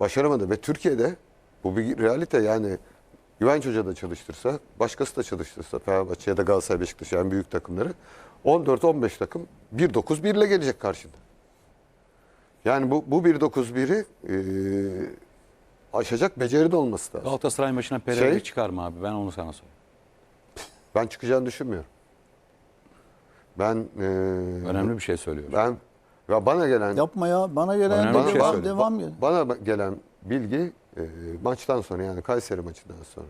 Başaramadı ve Türkiye'de bu bir realite yani Güvenç Hoca da çalıştırsa, başkası da çalıştırsa Fenerbahçe ya da Galatasaray Beşiktaş yani büyük takımları 14-15 takım 1-9-1 ile gelecek karşında. Yani bu, bu 1-9-1'i e, aşacak beceri de olması lazım. Galatasaray maçına Pereira Şey- çıkar mı abi? Ben onu sana sorayım. Ben çıkacağını düşünmüyorum. Ben e, Önemli bir şey söylüyorum. ben ya bana gelen Yapma ya. Bana gelen Önemli bir şey devam, söyle. devam gel. Bana gelen bilgi e, maçtan sonra yani Kayseri maçından sonra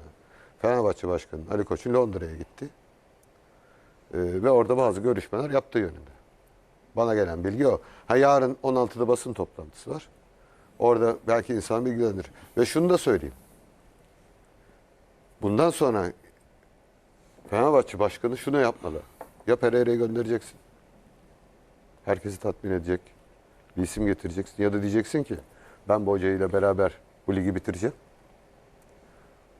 Fenerbahçe Başkanı Ali Koç'un Londra'ya gitti. E, ve orada bazı görüşmeler yaptığı yönünde. Bana gelen bilgi o. Ha yarın 16'da basın toplantısı var. Orada belki insan bilgilenir. Ve şunu da söyleyeyim. Bundan sonra Fenerbahçe Başkanı şunu yapmalı. Ya Pereira'yı göndereceksin. Herkesi tatmin edecek bir isim getireceksin. Ya da diyeceksin ki ben bu hocayla beraber bu ligi bitireceğim.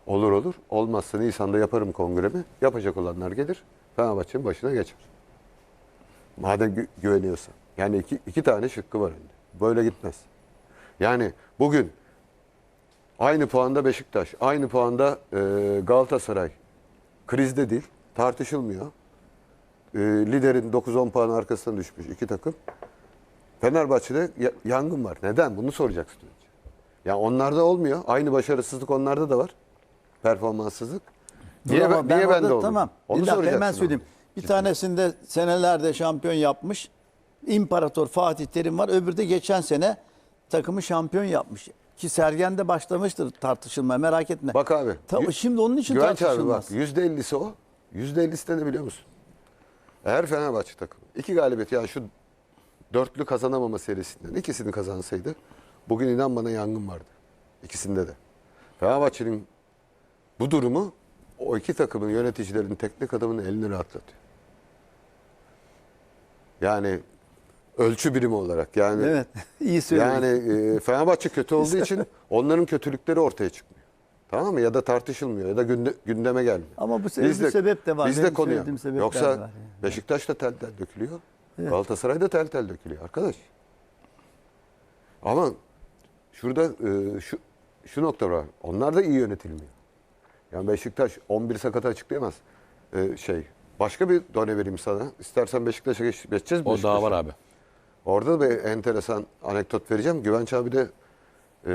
Olur olur. Olmazsa Nisan'da yaparım kongremi. Yapacak olanlar gelir. Fenerbahçe'nin başına geçer. Madem gü- güveniyorsa. Yani iki, iki tane şıkkı var önünde. Böyle gitmez. Yani bugün aynı puanda Beşiktaş, aynı puanda e, Galatasaray. Krizde değil. Tartışılmıyor. E, liderin 9-10 puan arkasına düşmüş iki takım. Fenerbahçe'de ya- yangın var. Neden? Bunu soracaksın önce. Ya onlarda olmuyor. Aynı başarısızlık onlarda da var. Performanssızlık. Niye, ama ben, orada- bende olmuyor? Tamam. Onu bir dakika hemen söyleyeyim. Bir tanesinde senelerde şampiyon yapmış. İmparator Fatih Terim var. Öbürü de geçen sene takımı şampiyon yapmış. Ki Sergen'de başlamıştır tartışılma merak etme. Bak abi. Ta- şimdi onun için Güvenç abi bak tartışılmaz. %50'si o. %50'si de ne biliyor musun? Eğer Fenerbahçe takımı iki galibiyet yani şu dörtlü kazanamama serisinden ikisini kazansaydı bugün inan bana yangın vardı. İkisinde de. Fenerbahçe'nin bu durumu o iki takımın yöneticilerinin teknik adamının elini rahatlatıyor. Yani ölçü birimi olarak yani Evet. iyi söyledin. yani e, Fenerbahçe kötü olduğu için onların kötülükleri ortaya çıkmıyor. Tamam mı? Ya da tartışılmıyor ya da günde, gündeme gelmiyor. Ama bu sebebi bir sebep de var. Biz de Benim konuya. söylediğim sebepler Yoksa var yani. Beşiktaş da tel tel dökülüyor. Galatasaray da tel tel dökülüyor arkadaş. Ama şurada e, şu şu nokta var. Onlar da iyi yönetilmiyor. Yani Beşiktaş 11 sakatı açıklayamaz. E, şey başka bir done vereyim sana. İstersen Beşiktaş'a geç, geçeceğiz mi? O daha Beşiktaş'a? var abi. Orada da bir enteresan anekdot vereceğim. Güvenç abi de e,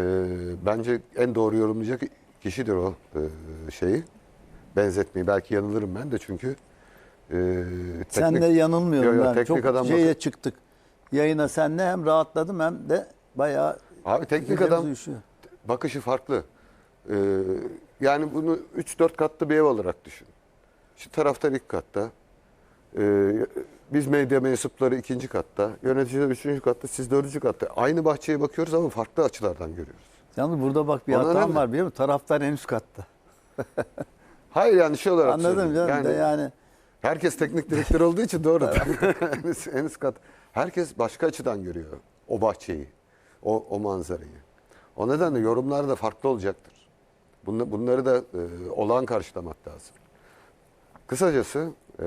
bence en doğru yorumlayacak kişidir o e, şeyi. Benzetmeyi. Belki yanılırım ben de çünkü teknik- de yanılmıyorum Yo, yo, ben. teknik Çok adam şeye çıktık. Yayına senle hem rahatladım hem de bayağı Abi teknik adam düşüyor. bakışı farklı. E, yani bunu 3-4 katlı bir ev olarak düşün. Şu taraftar ilk katta. E, biz medya mensupları ikinci katta. Yöneticiler üçüncü katta. Siz dördüncü katta. Aynı bahçeye bakıyoruz ama farklı açılardan görüyoruz. Yalnız burada bak bir Ona hatam var biliyor musun? Taraftar en üst katta. Hayır yani şey olarak Anladım canım da yani. Herkes teknik direktör olduğu için doğru. en, üst, en üst kat. Herkes başka açıdan görüyor o bahçeyi, o, o manzarayı. O nedenle yorumlar da farklı olacaktır. Bunla- Bunları da e, olağan karşılamak lazım. Kısacası e,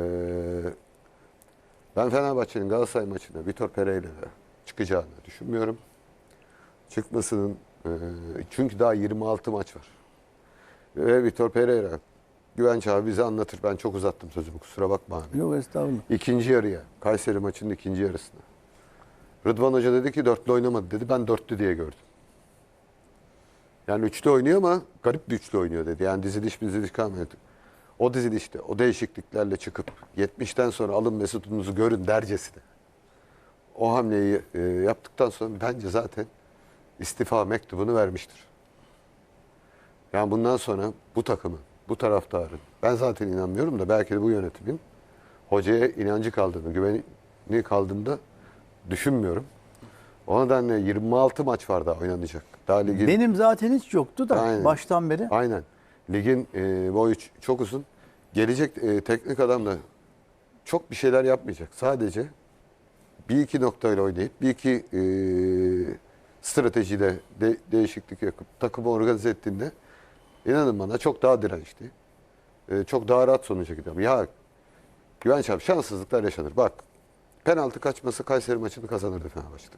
ben Fenerbahçe'nin Galatasaray maçına Vitor Pereira'yla çıkacağını düşünmüyorum. Çıkmasının e, çünkü daha 26 maç var. Ve Vitor Pereira Güvenç abi bize anlatır. Ben çok uzattım sözümü kusura bakma abi. Yok estağfurullah. İkinci yarıya. Kayseri maçının ikinci yarısına. Rıdvan Hoca dedi ki dörtlü oynamadı dedi. Ben dörtlü diye gördüm. Yani üçlü oynuyor ama garip bir üçlü oynuyor dedi. Yani diziliş diziliş kalmadı. O dizilişte o değişikliklerle çıkıp 70'ten sonra alın Mesut'unuzu görün dercesine. O hamleyi e, yaptıktan sonra bence zaten istifa mektubunu vermiştir. Yani bundan sonra bu takımın, bu taraftarın, ben zaten inanmıyorum da belki de bu yönetimin hocaya inancı kaldığını, güveni kaldığını düşünmüyorum. O nedenle 26 maç var daha oynanacak. Daha ligin, Benim zaten hiç yoktu da Aynen. baştan beri. Aynen. Ligin e, boyu çok uzun. Gelecek e, teknik adam da çok bir şeyler yapmayacak. Sadece bir iki noktayla oynayıp bir iki e, stratejiyle de, değişiklik yapıp takımı organize ettiğinde inanın bana çok daha dirençli. e, çok daha rahat sonuca gidiyor. Ya Güvenç abi şanssızlıklar yaşanır. Bak penaltı kaçması Kayseri maçını kazanırdı Fenerbahçe.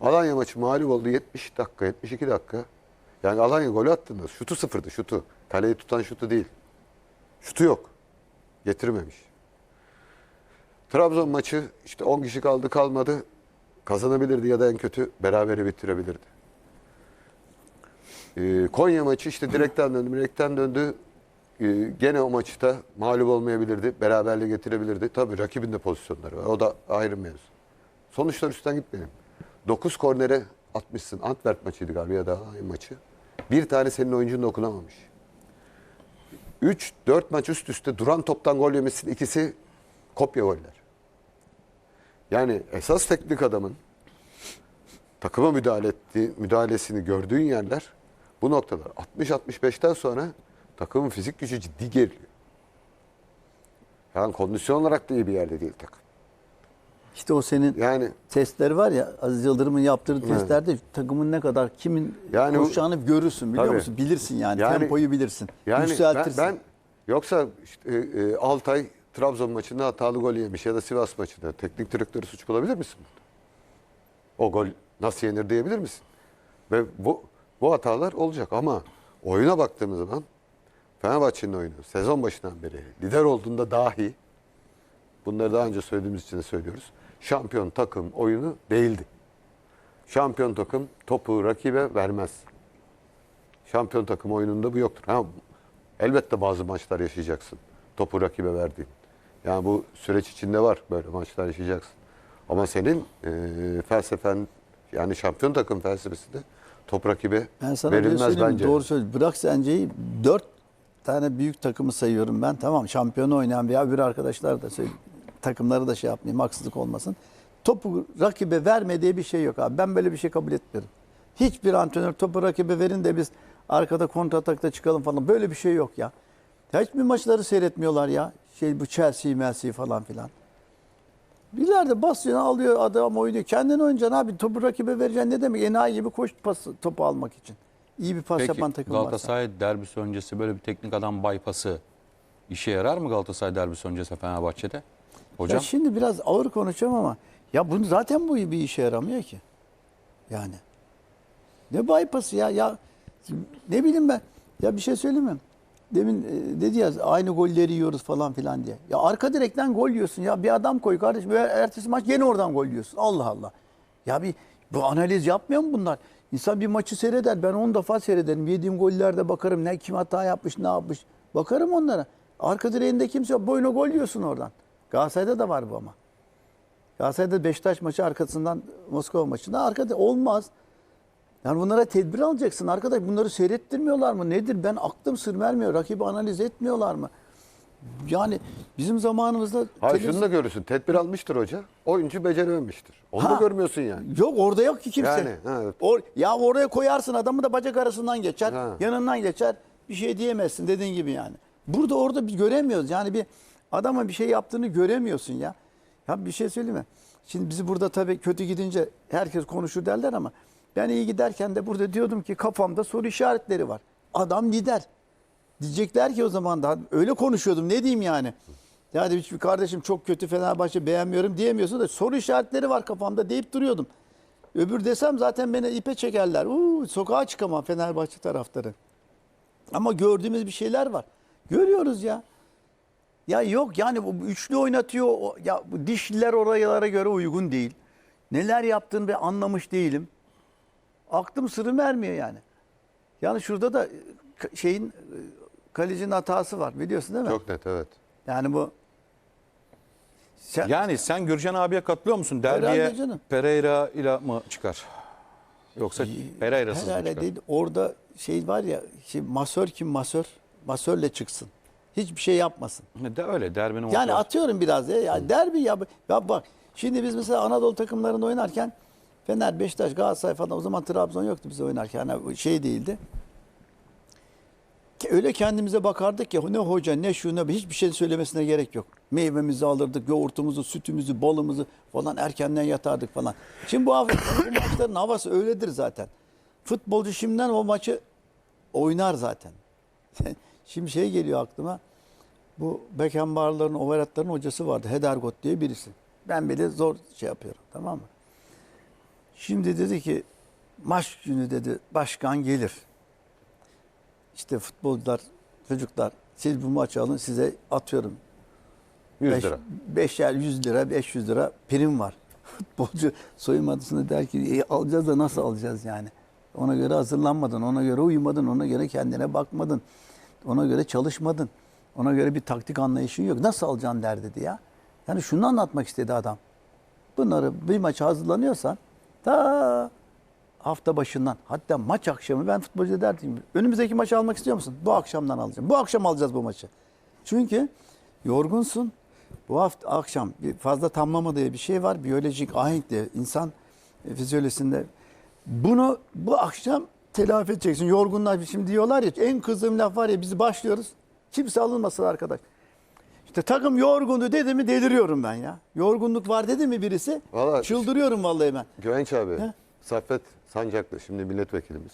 Alanya maçı mağlup oldu 70 dakika, 72 dakika. Yani Alanya golü attığında şutu sıfırdı şutu. Kaleyi tutan şutu değil. Şutu yok. Getirmemiş. Trabzon maçı işte 10 kişi kaldı kalmadı. Kazanabilirdi ya da en kötü berabere bitirebilirdi. Ee, Konya maçı işte direkten döndü, direkten döndü. Ee, gene o maçta mağlup olmayabilirdi. Beraberliği getirebilirdi. Tabii rakibin de pozisyonları var. O da ayrı mevzu. Sonuçlar üstten gitmeyelim. 9 kornere atmışsın. Antwerp maçıydı galiba ya da aynı maçı. Bir tane senin oyuncun dokunamamış. 3-4 maç üst üste duran toptan gol yemişsin. İkisi kopya goller. Yani esas teknik adamın takıma müdahale ettiği, müdahalesini gördüğün yerler bu noktalar. 60-65'ten sonra takımın fizik gücü ciddi geriliyor. Yani kondisyon olarak da iyi bir yerde değil takım. İşte o senin Yani testleri var ya Aziz Yıldırım'ın yaptırdığı testlerde takımın ne kadar kimin Yani koşacağını görürsün biliyor Tabii. musun? Bilirsin yani, Yani- tempoyu bilirsin. Yani ben, ben yoksa işte, e, Altay Trabzon maçında hatalı gol yemiş ya da Sivas maçında teknik direktörü suç bulabilir misin? O gol nasıl yenir diyebilir misin? Ve bu bu hatalar olacak ama oyuna baktığımız zaman Fenerbahçe'nin oyunu sezon başından beri lider olduğunda dahi bunları daha önce söylediğimiz için de söylüyoruz. Şampiyon takım oyunu değildi. Şampiyon takım topu rakibe vermez. Şampiyon takım oyununda bu yoktur. Ha, elbette bazı maçlar yaşayacaksın. Topu rakibe verdiğin. Yani bu süreç içinde var böyle maçlar yaşayacaksın. Ama senin e, felsefen yani şampiyon takım felsefesinde top rakibe Ben sana bir verilmez bence. Doğru söylüyorsun. Bırak Sence'yi dört tane büyük takımı sayıyorum ben. Tamam şampiyonu oynayan veya bir arkadaşlar da söyleyeyim. Takımları da şey yapmayayım haksızlık olmasın. Topu rakibe verme diye bir şey yok abi. Ben böyle bir şey kabul etmiyorum. Hiçbir antrenör topu rakibe verin de biz arkada kontratakta çıkalım falan. Böyle bir şey yok ya. ya hiçbir maçları seyretmiyorlar ya. Şey bu Chelsea, Chelsea falan filan. İleride basıyor, alıyor adam oynuyor. Kendin oynayacaksın abi. Topu rakibe vereceksin. Ne demek? Enayi gibi koş pası, topu almak için. İyi bir pas Peki yapan takım varsa. Galatasaray derbisi öncesi böyle bir teknik adam bypası işe yarar mı Galatasaray derbisi öncesi Fenerbahçe'de? Hocam Ya şimdi biraz ağır konuşacağım ama ya bunu zaten bu bir işe yaramıyor ki. Yani. Ne bypass'ı ya ya ne bileyim ben. Ya bir şey söyleyeyim mi? Demin e, dedi ya aynı golleri yiyoruz falan filan diye. Ya arka direkten gol yiyorsun ya. Bir adam koy kardeşim. Ertesi maç yine oradan gol yiyorsun. Allah Allah. Ya bir bu analiz yapmıyor mu bunlar? İnsan bir maçı seyreder. Ben 10 defa seyrederim. Yediğim gollerde bakarım. Ne kim hata yapmış, ne yapmış. Bakarım onlara. Arka direğinde kimse yok. Boyuna gol yiyorsun oradan. Galatasaray'da da var bu ama. Galatasaray'da Beşiktaş maçı arkasından Moskova maçında arkada olmaz. Yani bunlara tedbir alacaksın arkadaş. Bunları seyrettirmiyorlar mı? Nedir? Ben aklım sır vermiyor. Rakibi analiz etmiyorlar mı? Yani bizim zamanımızda Hayır televiz- şunu da görürsün. Tedbir almıştır hoca. Oyuncu becerememiştir. Onu da Ha. görmüyorsun yani. Yok orada yok ki kimse. Yani, ha, evet. Or, ya oraya koyarsın adamı da bacak arasından geçer. Ha. Yanından geçer. Bir şey diyemezsin dediğin gibi yani. Burada orada bir göremiyoruz. Yani bir adama bir şey yaptığını göremiyorsun ya. Ya bir şey söyleyeyim mi? Şimdi bizi burada tabii kötü gidince herkes konuşur derler ama ben iyi giderken de burada diyordum ki kafamda soru işaretleri var. Adam lider. Diyecekler ki o zaman da öyle konuşuyordum ne diyeyim yani. Yani hiçbir kardeşim çok kötü Fenerbahçe beğenmiyorum diyemiyorsun da soru işaretleri var kafamda deyip duruyordum. Öbür desem zaten beni ipe çekerler. Uuu sokağa çıkamam Fenerbahçe taraftarı. Ama gördüğümüz bir şeyler var. Görüyoruz ya. Ya yok yani bu üçlü oynatıyor. Ya bu dişliler oralara göre uygun değil. Neler yaptığını ben anlamış değilim. Aklım sırrım vermiyor yani. Yani şurada da e, şeyin e, kalecinin hatası var biliyorsun değil mi? Çok net evet. Yani bu sen, yani sen Gürcan abiye katılıyor musun? Derbiye. Pereira ile mı çıkar? Yoksa Pereira'sız mı herhalde çıkar? değil. Orada şey var ya şey, masör kim masör? Masörle çıksın. Hiçbir şey yapmasın. De öyle derbinin Yani atıyorum biraz ya. ya derbi ya. Ya bak şimdi biz mesela Anadolu takımlarında oynarken Fener, Beşiktaş, Galatasaray falan o zaman Trabzon yoktu biz oynarken. Yani şey değildi. Öyle kendimize bakardık ya ne hoca ne şu ne hiçbir şey söylemesine gerek yok. Meyvemizi alırdık, yoğurtumuzu, sütümüzü, balımızı falan erkenden yatardık falan. Şimdi bu, hava- bu maçların havası öyledir zaten. Futbolcu şimdiden o maçı oynar zaten. Şimdi şey geliyor aklıma. Bu Beckenbauer'ların, Overett'ların hocası vardı. Hedergot diye birisi. Ben bile zor şey yapıyorum tamam mı? Şimdi dedi ki maç günü dedi başkan gelir. İşte futbolcular, çocuklar siz bu maçı alın size atıyorum 100 Beş- lira. Beşer 100 lira, 500 lira prim var. Futbolcu soyunma odasında der ki "E, alacağız da nasıl alacağız yani? Ona göre hazırlanmadın, ona göre uyumadın, ona göre kendine bakmadın. Ona göre çalışmadın. Ona göre bir taktik anlayışın yok. Nasıl alacaksın der dedi ya. Yani şunu anlatmak istedi adam. Bunları bir maça hazırlanıyorsan ta hafta başından hatta maç akşamı ben futbolcu derdim önümüzdeki maçı almak istiyor musun? Bu akşamdan alacağım. Bu akşam alacağız bu maçı. Çünkü yorgunsun. Bu hafta akşam fazla tamlama bir şey var. Biyolojik ahenk diye insan e, fizyolojisinde. Bunu bu akşam telafi edeceksin. Yorgunlar şimdi diyorlar ya en kızdığım laf var ya biz başlıyoruz. Kimse alınmasın arkadaş. İşte takım yorgundu dedi mi deliriyorum ben ya. Yorgunluk var dedi mi birisi? Vallahi- çıldırıyorum vallahi ben. Güvenç abi, He? Saffet Sancaklı şimdi milletvekilimiz.